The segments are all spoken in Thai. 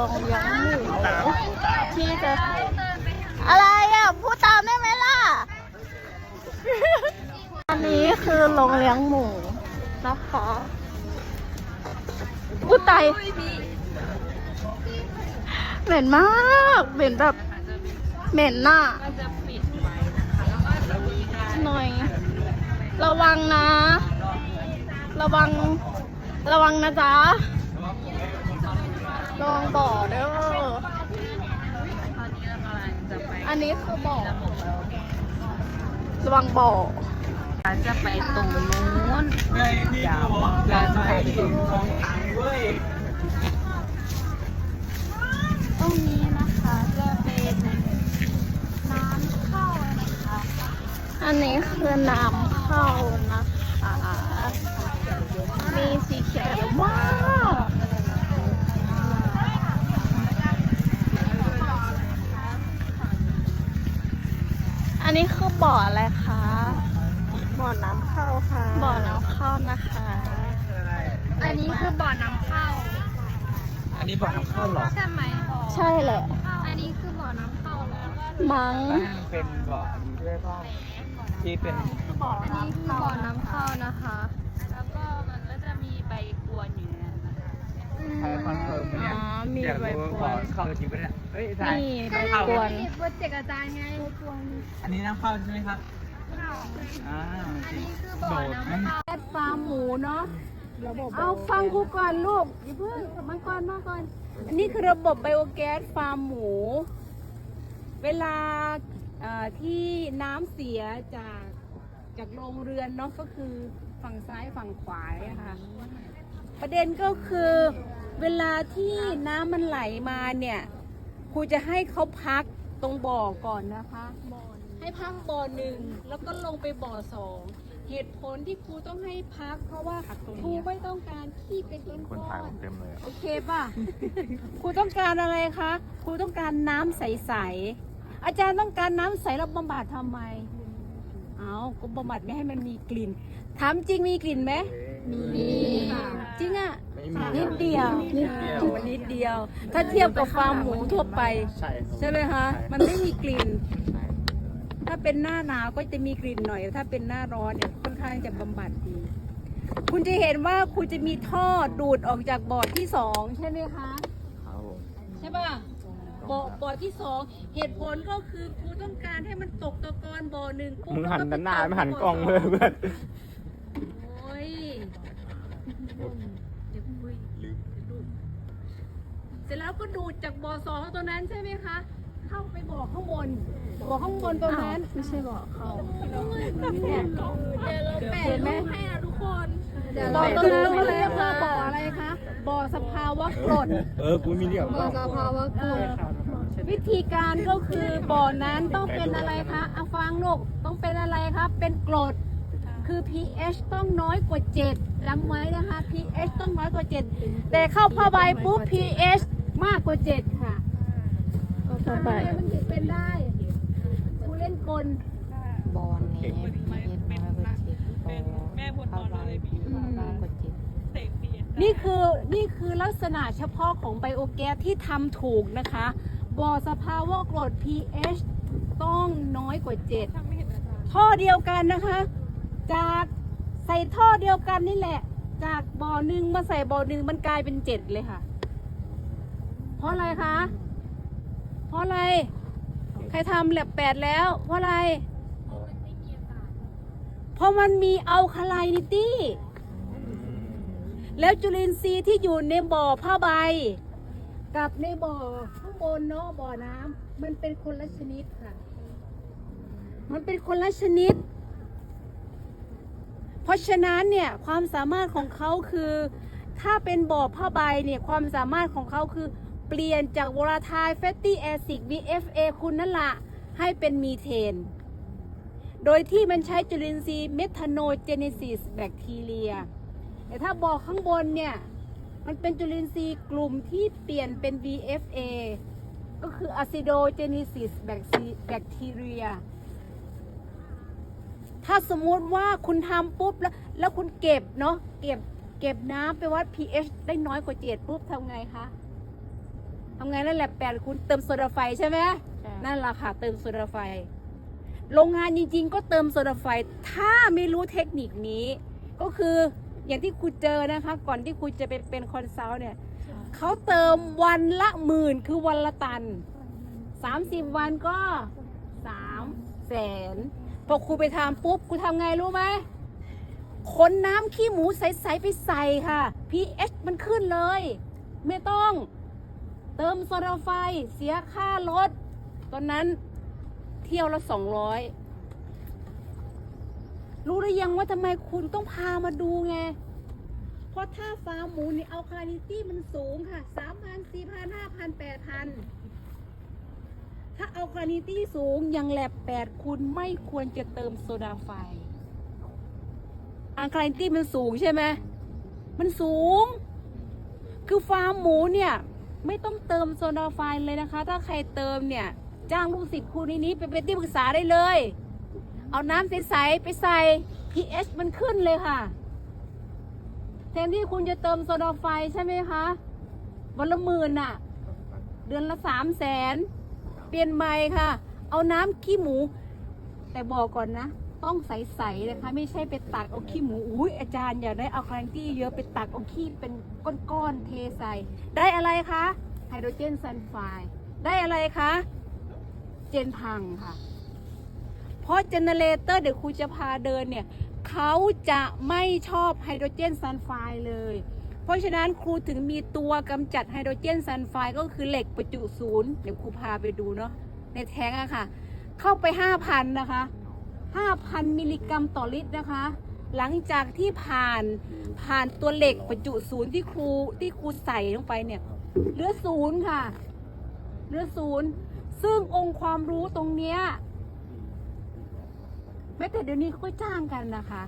รงเลี้ยงหมูที่จะอะไรอะพูดตามได้ไหมล่ะ อันนี้คือโรงเลี้ยงหมูนะคะอุ้ยไตายเหม็นมากเหม็นแบบเหม็นน่ะหน่อย ระวังนะ ระวัง ระวังนะจ๊ะ ระวังบ่อเด้ออันนี้คือบ่อระวังบ่อจะไปตรงนู้นยาวเราจะไปถึงของขังเว้ยตรงนี้นะคะจะเป็นน้ำเข้านะคะ อันนี้คือน้ำเข้านะคะ มีสีเขียวมากอันนี้คือ บ่ออะไรคะบ่อน้ำเข้าค่ะบ่อน้ำเข้านะคะ อันนี้คือบ่อน้ำเข้า อันนี้บอกน้ำเข้าเหรอใช่ไหมใช่แหละ อันนี้คือบ่อน้ำเข้าเหรอมั้งเป็นบ่อนี้ด้วยป่ะที่เป็นอันนี้คือบ่อน้ำเข้านะคะ แล้วก็มันก็จะมีใบกวนอยู่ ในนั้นนะคะใครคอนเฟิร์มไหมเนี่ยอ๋อมีอยากใบรู้กวบ่อนเข้าจริงปะเนี่ยเฮ้ยถ่ายนี่ใบกวนโปรเจกต์อาจารย์ไงใบกวนอันนี้น้ำเข้าใช่ไหมครับอ่าอันนี้คือบ่อน้ำเข้าแอดฟาร์มหมูเนาะเอาฟังครูก่อนลูกอย่าเพิ่งมาก่อนมาก่อน อันนี้คือระบบไบโอแก๊สฟาร์มหมู เวลาเอ่อที่น้ำเสียจากจากโรงเรือนเนาะก็คือฝั่งซ้ายฝั่งขวาอะค่ะ ประเด็นก็คือเวลาที่น้ำมันไหลมาเนี่ยครูจะให้เขาพักตรงบ่อก่อนนะคะ ให้พักบ่อหนึ่งแล้วก็ลงไปบ่อสองเหตุผลที่ครูต้องให้พัก เพราะว่าครูไม่ต้องการขี้เป็นก้อนคนถ่ายผมเต็มเลยโอเคป่ะ ครูต้องการอะไรคะครูต้องการน้ำใสๆอาจารย์ต้องการน้ำใสแล้วบำบัดทำไม เอาก็บำบัดไม่ให้มันมีกลิ่นถามจริงมีกลิ่นไหม มีจริงอะ ไม่มีนิดเดียว นิดเดียว มันนิดเดียว ถ้าเทียบกับฟาร์มหมูทั่วไป ใช่ครับใช่ไหมคะมันไม่มีกลิ่นถ้าเป็นหน้าหนาวก็จะมีกลิ่นหน่อย ถ้าเป็นหน้าร้อนเนี่ยค่อนข้างจะบำบัดดี คุณจะเห็นว่าคุณจะมีท่อดูดออกจากบ่อที่สองใช่ไหมคะ ครับผมใช่ป่ะบ่อบ่อที่สองเหตุผลก็คือครูต้องการให้มันตกตะกอนบ่อหนึ่งปุ๊บมึงหันแล้วด้านหน้าไปไม่หันกล้องเลยเพื่อนโอ้ย เดี๋ยวคุยเสร็จแล้วก็ดูดจากบ่อสองตัวนั้นใช่ไหมคะ เข้าไปบ่อข้างบนบ่อข้างบนตัวนั้น ไม่ใช่บ่อเขาเห็นไหมให้นะทุกคนบ่อตรงนั้นเขาเรียกว่าบ่ออะไรคะบ่อสภาวะกรดเออกูมีเดียวก็สภาวะกรดวิธีการก็คือบ่อนั้นต้องเป็นอะไรคะเอาฟังลูกต้องเป็นอะไรครับเป็นกรดคือ pH ต้องน้อยกว่า 7 จำไว้นะคะ pH ต้องน้อยกว่า 7 แต่เข้าผ้าใบปุ๊บ pH มากกว่า 7 ค่ะก็เข้าไปทำไมมันถึงเป็นได้ผู้เล่นกลบอลเนี่ยพีเอสน้อยกว่าเจ็ดแม่พลบอลอะไรพีเอสน้อยกว่าเจ็ดนี่คือนี่คือลักษณะเฉพาะของไบโอแก๊สที่ทำถูกนะคะบ่อสภาวะกรด pH ต้องน้อยกว่า 7 ท่อเดียวกันนะคะ จาก ใส่ท่อเดียวกันนี่แหละ จากบ่อหนึ่งมาใส่บ่อหนึ่งมันกลายเป็นเจ็ดเลยค่ะ เพราะอะไรคะ เพราะอะไร ใครทำแลบแปดแล้ว เพราะอะไร เพราะมันมีอัลคาไลนิตี้ แล้วจุลินทรีย์ที่อยู่ในบ่อผ้าใบ กับในบ่อข้างบนเนาะบ่อน้ำมันเป็นคนละชนิดค่ะ มันเป็นคนละชนิด เพราะฉะนั้นเนี่ยความสามารถของเขาคือ ถ้าเป็นบ่อผ้าใบเนี่ยความสามารถของเขาคือ เปลี่ยนจากวอลาทล์แฟตตี้แอซิด BFA คุณนั่นละให้เป็นมีเทน โดยที่มันใช้จุลินทรีย์เมทานโนเจเนซิสแบคทีเรียแต่ถ้าบอกข้างบนเนี่ยมันเป็นจุลินทรีย์กลุ่มที่เปลี่ยนเป็น VFA ก็คืออะซิโดเจเนซิสแบคทีเรีย ถ้าสมมุติว่าคุณทำปุ๊บแล้วแล้วคุณเก็บเนาะเก็บเก็บน้ำไปวัด pH ได้น้อยกว่าเจ็ดปุ๊บทำไงคะทำไงนั่นแหละแปดคุณเติมโซดาไฟใช่ไหมใช่นั่นแหละค่ะ เติมโซดาไฟ โรงงานจริง ๆ ก็เติมโซดาไฟ ถ้าไม่รู้เทคนิคนี้ ก็คืออย่างที่คุณเจอนะคะ ก่อนที่คุณจะไปเป็นคอนซัลท์เนี่ยเขาเติมวันละหมื่นคือวันละตัน 30 วันก็3แสน พอครูไปทำปุ๊บครูทำไงรู้ไหมคนน้ำขี้หมูใสๆไปใส่ค่ะ pH มันขึ้นเลย ไม่ต้องเติมโซดาไฟเสียค่ารถ ตอนนั้นเที่ยวละสองร้อยรู้หรือยังว่าทำไมคุณต้องพามาดูไง เพราะถ้าฟาร์มหมูนี่เอาคาลิตี้มันสูงค่ะสามพันสี่พันห้าพันแปดพัน ถ้าเอาคาลิตี้สูงอย่างแลบแปดคุณไม่ควรจะเติมโซดาไฟอันคาลิตี้มันสูงใช่ไหมมันสูง คือฟาร์มหมูเนี่ยไม่ต้องเติมโซดาไฟเลยนะคะ ถ้าใครเติมเนี่ย จ้างลูกศิษย์ครูในนี้ไปเป็นที่ปรึกษาได้เลย เอาน้ำใสๆไปใส่ pH มันขึ้นเลยค่ะ แทนที่คุณจะเติมโซดาไฟใช่ไหมคะ วันละหมื่นอะเดือนละสามแสน เปลี่ยนใหม่ค่ะ เอาน้ำขี้หมู แต่บอกก่อนนะ ต้องใสๆนะคะ ไม่ใช่ไปตักเอาขี้หมูอุ้ยอาจารย์อย่าได้เอาคลนตี้เยอะไปตักเอาขี้เป็นก้อนๆเทใส่ได้อะไรคะไฮโดรเจนซัลไฟด์ได้อะไรคะเจนพังค่ะ เพราะเจเนเรเตอร์เดี๋ยวครูจะพาเดินเนี่ยเขาจะไม่ชอบไฮโดรเจนซัลไฟด์เลย ราะฉะนั้นครูถึงมีตัวกำจัดไฮโดรเจนซัลไฟด์ก็คือเหล็กประจุศูนย์เดี๋ยวครูพาไปดูเนาะในแท้งอะค่ะ เข้าไป 5,000 นะคะ 5,000 มิลลิกรัมต่อลิตรนะคะ หลังจากที่ผ่านผ่านตัวเหล็กประจุศูนย์ที่ครูที่ครูใส่ลงไปเนี่ยเหลือศูนย์ค่ะเหลือศูนย์ซึ่งองค์ความรู้ตรงเนี้ยแม้แต่เดี๋ยวนี้ก็จ้างกันนะคะ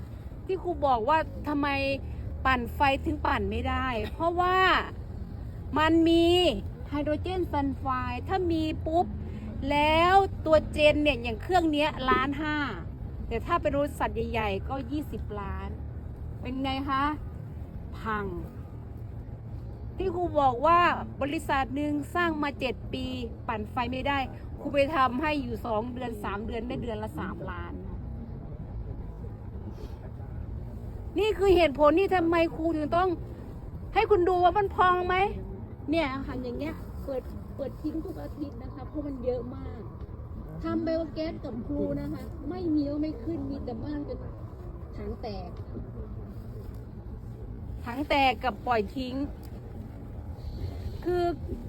ที่ครูบอกว่าทำไม ปั่นไฟถึงปั่นไม่ได้ เพราะว่ามันมีไฮโดรเจนซัลไฟด์ถ้ามีปุ๊บ แล้วตัวเจนเนี่ย อย่างเครื่องเนี้ยล้านห้า แต่ถ้าเป็นบริษัทใหญ่ ๆ ก็ 20 ล้าน เป็นไงคะ พัง ที่ครูบอกว่าบริษัทหนึ่งสร้างมา 7 ปี ปั่นไฟไม่ได้ ครูไปทำให้อยู่ 2 เดือน 3 เดือนได้เดือนละ 3 ล้าน นี่คือเหตุผลที่ทำไมครูถึงต้อง ให้คุณดูว่ามันพองไหม เนี่ยอาหารอย่างเงี้ย เปิดเปิดทิ้งทุกอาทิตย์นะคะ เพราะมันเยอะมากทำไบโอแก๊สกับครูนะคะ ไม่มีก็ไม่ขึ้นมีแต่บ้านจะถังแตกถังแตกกับปล่อยทิ้ง คือ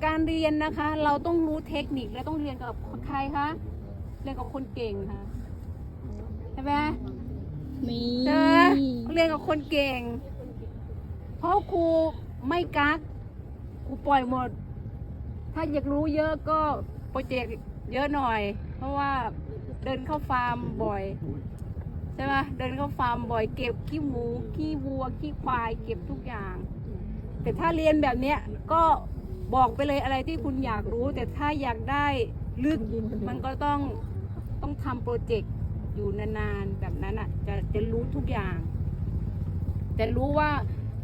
การเรียนนะคะ เราต้องรู้เทคนิคและต้องเรียนกับใครคะเรียนกับคนเก่งค่ะใช่ไหม มีเรียนกับคนเก่ง เพราะครูไม่กักครูปล่อยหมด ถ้าอยากรู้เยอะก็โปรเจกต์เยอะหน่อย เพราะว่าเดินเข้าฟาร์มบ่อยใช่ไหมเดินเข้าฟาร์มบ่อยเก็บขี้หมูขี้วัวขี้ควายเก็บทุกอย่าง แต่ถ้าเรียนแบบเนี้ยก็บอกไปเลยอะไรที่คุณอยากรู้ แต่ถ้าอยากได้ลึกมันก็ต้องต้องทำโปรเจกต์ อยู่นานๆแบบนั้นอะจะจะรู้ทุกอย่าง แต่รู้ว่า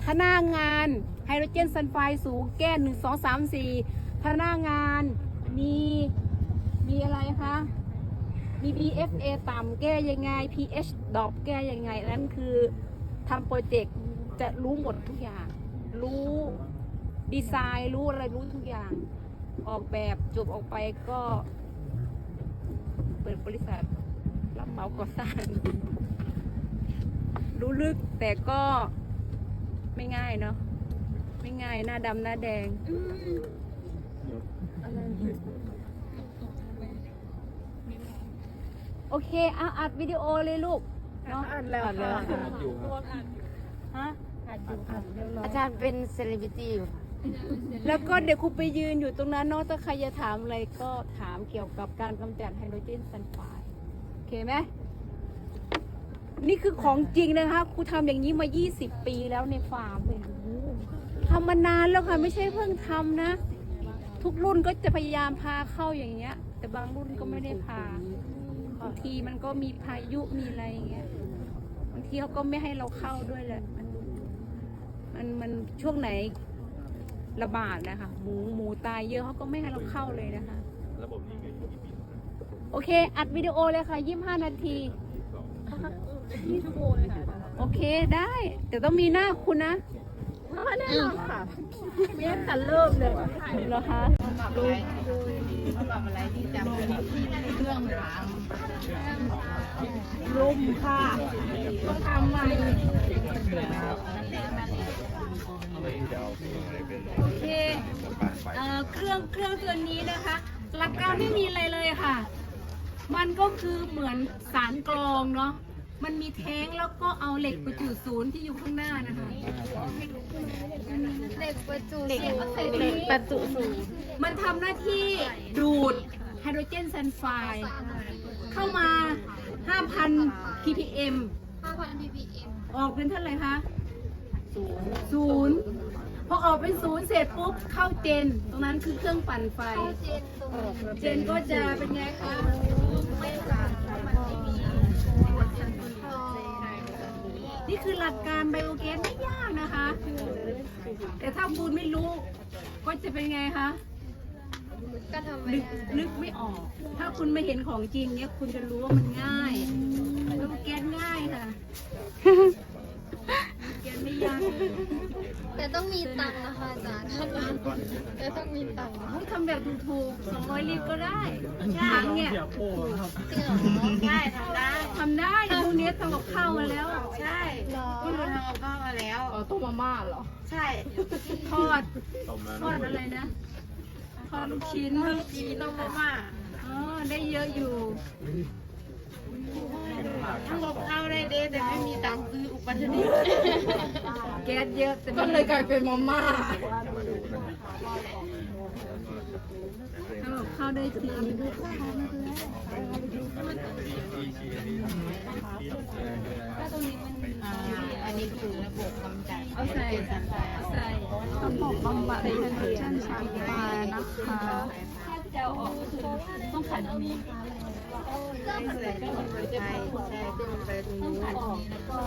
ถ้าหน้างานไฮโดรเจนซัลไฟด์สูงแก้หนึ่งสองสามสี่ถ้าหน้างานมีมีอะไรคะมี BFA ต่ำแก้ยังไง pH ดรอปแก้ยังไง นั่นคือทำโปรเจกต์จะรู้หมดทุกอย่าง รู้ดีไซน์รู้อะไรรู้ทุกอย่าง ออกแบบจบออกไปก็เปิดบริษัท รับเหมาก่อสร้าง รู้ลึกแต่ก็ไม่ง่ายเนาะไม่ง่ายหน้าดำหน้าแดงโอเคเอาอัดวิดีโอเลยลูกเนาะอัดแล้วค่ะฮะอาจารย์เป็นเซเลบริตี้อยู่ค่ะแล้วก็เดี๋ยวครูไปยืนอยู่ตรงนั้นเนาะถ้าใครจะถามอะไรก็ถามเกี่ยวกับการกำจัดไฮโดรเจนซัลไฟด์โอ เคไหมนี่คือของจริงนะคะครูทำอย่างนี้มา 20 ปีแล้วในฟาร์มเลยทำมานานแล้วค่ะ ไม่ใช่เพิ่งทำนะ ทุกรุ่นก็จะพยายามพาเข้าอย่างเงี้ย แต่บางรุ่นก็ไม่ได้พาบางทีมันก็มีพายุมีอะไรอย่างเงี้ยบางทีเขาก็ไม่ให้เราเข้าด้วยแหละมันมันมันช่วงไหนระบาดนะคะ หมูหมูตายเยอะเขาก็ไม่ให้เราเข้าเลยนะคะ ระบบนี้กี่ปี โอเค อัดวิดีโอเลยค่ะ25นาทีโอเคได้ แต่ต้องมีหน้าคุณนะแน่นอนค่ะไม่ได้ตัดเริ่มเลยเหรอคะลมค่ะต้องทำใหม่โอเคเอ่อเครื่องเครื่องตัวนี้นะคะหลักการไม่มีอะไรเลยค่ะ มันก็คือเหมือนสารกรองเนาะ มันมีแท้งแล้วก็เอาเหล็กประจุศูนย์ที่อยู่ข้างหน้านะคะ เด็กประจุเหล็กเด็กประจุสูงมันทำหน้าที่ดูดไฮโดรเจนซัลไฟด์เข้ามา 5,000 ppm 5,000 ppm ออกเป็นเท่าไหร่คะศูนย์พอออกเป็นศูนย์เสร็จปุ๊บเข้าเจน ตรงนั้นคือเครื่องปั่นไฟ เจนตรงเจนก็จะเป็นไงคะไม่ขาดมั นไม่มีนี่คือหลักการไบโอแก๊สไม่ยากนะคะ แต่ถ้าคุณไม่รู้ ก็จะเป็นไงคะก็ทำไม่นึกได้นึกไม่ออก ถ้าคุณไม่เห็นของจริงเนี่ยคุณจะรู้ว่ามันง่ายไบโอแก๊สง่ายค่ะไบโอแก๊สไม่ยาก แต่ต้องมีตังค์นะคะอาจารย์แต่ต้องมีตังค์เฮ้ยทำแบบถูกๆ200ลิตรก็ได้ถังเนี่ยจริงเหรอได้ทำได้ทำได้พวกนี้ทำกับข้าวมาแล้ว ใช่หรอพวกเราทำกับข้าวมาแล้วต้มมาม่าเหรอ ใช่ทอดทอดอะไรนะทอดลูกชิ้นลูกชิ้นต้มมาม่าอ๋อได้เยอะอยู่ ทำกับข้าวได้เด้แต่ไม่มีตังค์ซื้ออุปทานแก๊สเยอะแต่ก็เลยกลายเป็นมาม่าทำกับข้าวได้ที อันนี้คือระบบกำจัดเอาใส่ใส่ระบบบำบัดเป็นชั้นชั้นานะคะถ้าจะออกต้องขันตรงนี้ก็มันเลนกันไปใช่เป็ไปตรงนู้นออกแล้วก็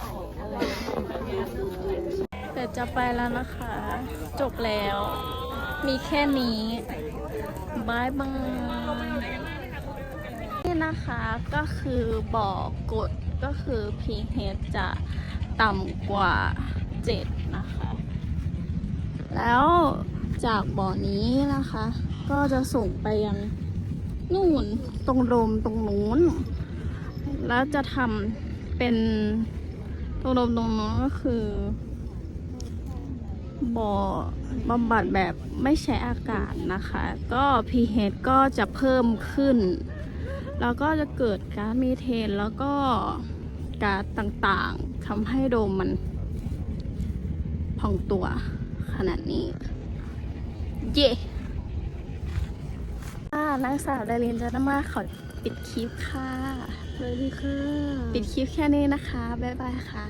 แต่จะไปแล้วนะคะ จบแล้ว มีแค่นี้บายบางนี่นะคะก็คือบอกกด ก็คือ pH จะต่ำกว่า 7 นะคะ แล้วจากบ่อนี้นะคะ ก็จะส่งไปยังนู่นตรงโดมตรงนู้น แล้วจะทำเป็นตรงโดมตรงนู้นก็คือบ่อบำบัดแบบไม่ใช้อากาศนะคะ ก็ pH ก็จะเพิ่มขึ้น แล้วก็จะเกิดก๊าซมีเทนแล้วก็ก๊าซต่างๆทำให้โดมมันพองตัวขนาดนี้ เย่ค่ะนางสาวดารินจันทมาขอปิดคลิปค่ะเลยดีค่ะ ปิดคลิปแค่นี้นะคะ บ๊ายบายค่ะ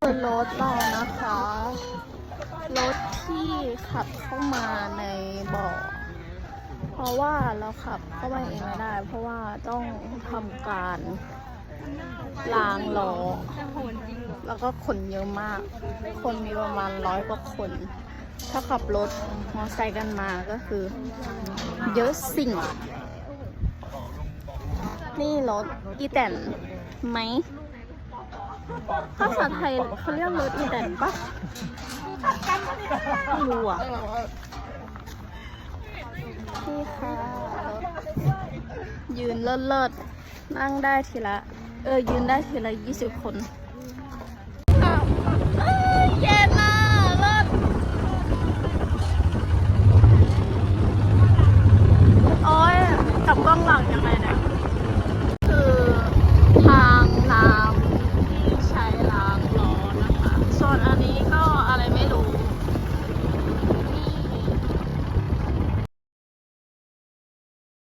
คือรถเรานะคะ รถที่ขับเข้ามาในบ่อเพ ราะว่าเราขับเข้าไปเองไม่ได้ เพราะว่าต้องทำการล้างล้อแล้วก็คนเยอะมาก คนมีประมาณร้อยกว่าคน ถ้าขับรถมอไซค์กันมาก็คือ เยอะสิ่ง นี่รถอีแตนไหมภาษาไทยเขาเรียกรถอีแตนปะไม่รู้อะ นี่ค่ะ ยืนเลิศเลิศๆนั่งได้ทีละ เออ ยืนได้ทีละยี่สิบคนเย็น